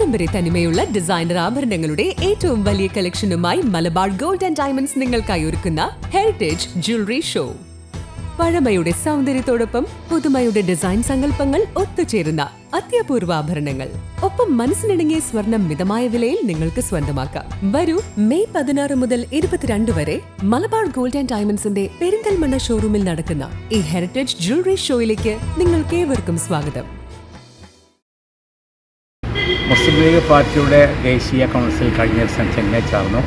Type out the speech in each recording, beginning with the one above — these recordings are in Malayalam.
പാരമ്പര്യ തനിമയുള്ള ഡിസൈനർ ആഭരണങ്ങളുടെ ഏറ്റവും വലിയ കളക്ഷനുമായി മലബാർ ഗോൾഡ് ആൻഡ് ഡയമണ്ട്സ് നിങ്ങൾക്കായി ഒരുക്കുന്ന ഹെറിറ്റേജ് ജ്വല്ലറി ഷോ പഴമയുടെ സൗന്ദര്യത്തോടൊപ്പം പുതുമയുടെ ഡിസൈൻ സങ്കല്പങ്ങൾ ഒത്തുചേരുന്ന അത്യപൂർവ ആഭരണങ്ങൾ. ഒപ്പം മനസ്സിനിണങ്ങിയ സ്വർണം മിതമായ വിലയിൽ നിങ്ങൾക്ക് സ്വന്തമാക്കാം. വരൂ മെയ് പതിനാറ് മുതൽ ഇരുപത്തിരണ്ട് വരെ മലബാർ ഗോൾഡ് ആൻഡ് ഡയമണ്ട്സിന്റെ പെരിന്തൽമണ്ണ ഷോറൂമിൽ നടക്കുന്ന ഈ ഹെറിറ്റേജ് ജ്വല്ലറി ഷോയിലേക്ക് നിങ്ങൾക്ക് ഏവർക്കും സ്വാഗതം. മുസ്ലിം ലീഗ് പാർട്ടിയുടെ ദേശീയ കൗൺസിൽ കഴിഞ്ഞ ദിവസം ചെന്നൈ ചേർന്നു.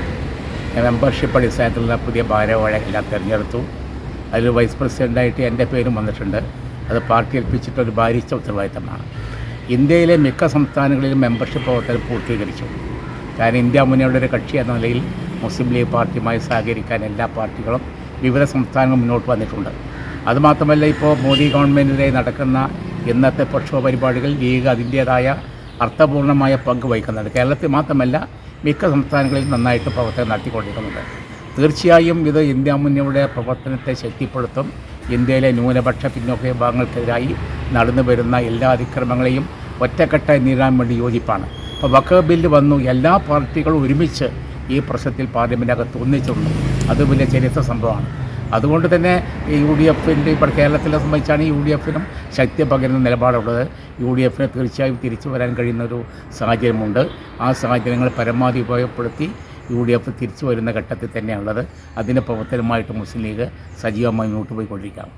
മെമ്പർഷിപ്പ് അടിസ്ഥാനത്തിലുള്ള പുതിയ ഭാരവാഹികളെല്ലാം തിരഞ്ഞെടുത്തു. അതിൽ വൈസ് പ്രസിഡന്റായിട്ട് എന്റെ പേരും വന്നിട്ടുണ്ട്. അത് പാർട്ടി ഏൽപ്പിച്ചിട്ട് ഒരു ഭാരിച്ച ഉത്തരവാദിത്തമാണ്. ഇന്ത്യയിലെ മിക്ക സംസ്ഥാനങ്ങളിലും മെമ്പർഷിപ്പ് പ്രവർത്തനം പൂർത്തീകരിച്ചു. കാരണം ഇന്ത്യ മുന്നണിയുടെ ഒരു കക്ഷി എന്ന നിലയിൽ മുസ്ലിം ലീഗ് പാർട്ടിയുമായി സഹകരിക്കാൻ എല്ലാ പാർട്ടികളും വിവിധ സംസ്ഥാനങ്ങൾ മുന്നോട്ട് വന്നിട്ടുണ്ട്. അതുമാത്രമല്ല ഇപ്പോൾ മോദി ഗവൺമെന്റിനെ നടക്കുന്ന ഇന്നത്തെ പ്രക്ഷോഭ പരിപാടികൾ ലീഗ് അതിന്റേതായ അർത്ഥപൂർണമായ പങ്ക് വഹിക്കുന്നുണ്ട്. കേരളത്തിൽ മാത്രമല്ല മിക്ക സംസ്ഥാനങ്ങളിലും നന്നായിട്ട് പ്രവർത്തനം നടത്തിക്കൊണ്ടിരിക്കുന്നുണ്ട്. തീർച്ചയായും ഇത് ഇന്ത്യ മുന്നണിയുടെ പ്രവർത്തനത്തെ ശക്തിപ്പെടുത്തും. ഇന്ത്യയിലെ ന്യൂനപക്ഷ പിന്നോക്ക വിഭാഗങ്ങൾക്കെതിരായി നടന്നു വരുന്ന എല്ലാ അതിക്രമങ്ങളെയും ഒറ്റക്കെട്ടായി നേരിടാൻ വേണ്ടി യോജിപ്പാണ്. അപ്പോൾ വക്ക ബില്ല് വന്നു എല്ലാ പാർട്ടികളും ഒരുമിച്ച് ഈ പ്രശ്നത്തിൽ പാർലമെന്റിനകത്ത് ഒന്നിച്ചുണ്ട്. അത് വലിയ ചരിത്ര സംഭവമാണ്. അതുകൊണ്ട് തന്നെ യു ഡി എഫിന്റെ ഇപ്പോൾ കേരളത്തിലെ സംബന്ധിച്ചാണ് യു ഡി എഫിനും ശക്തി പകരുന്ന നിലപാടുള്ളത്. യു ഡി എഫിന് തീർച്ചയായും തിരിച്ചു വരാൻ കഴിയുന്ന ഒരു സാഹചര്യമുണ്ട്. ആ സാഹചര്യങ്ങൾ പരമാവധി ഉപയോഗപ്പെടുത്തി യു ഡി എഫ് തിരിച്ചു വരുന്ന ഘട്ടത്തിൽ തന്നെയാണുള്ളത്. അതിന്റെ പ്രവർത്തനമായിട്ട് മുസ്ലിം ലീഗ് സജീവമായി മുന്നോട്ട് പോയിക്കൊണ്ടിരിക്കുകയാണ്.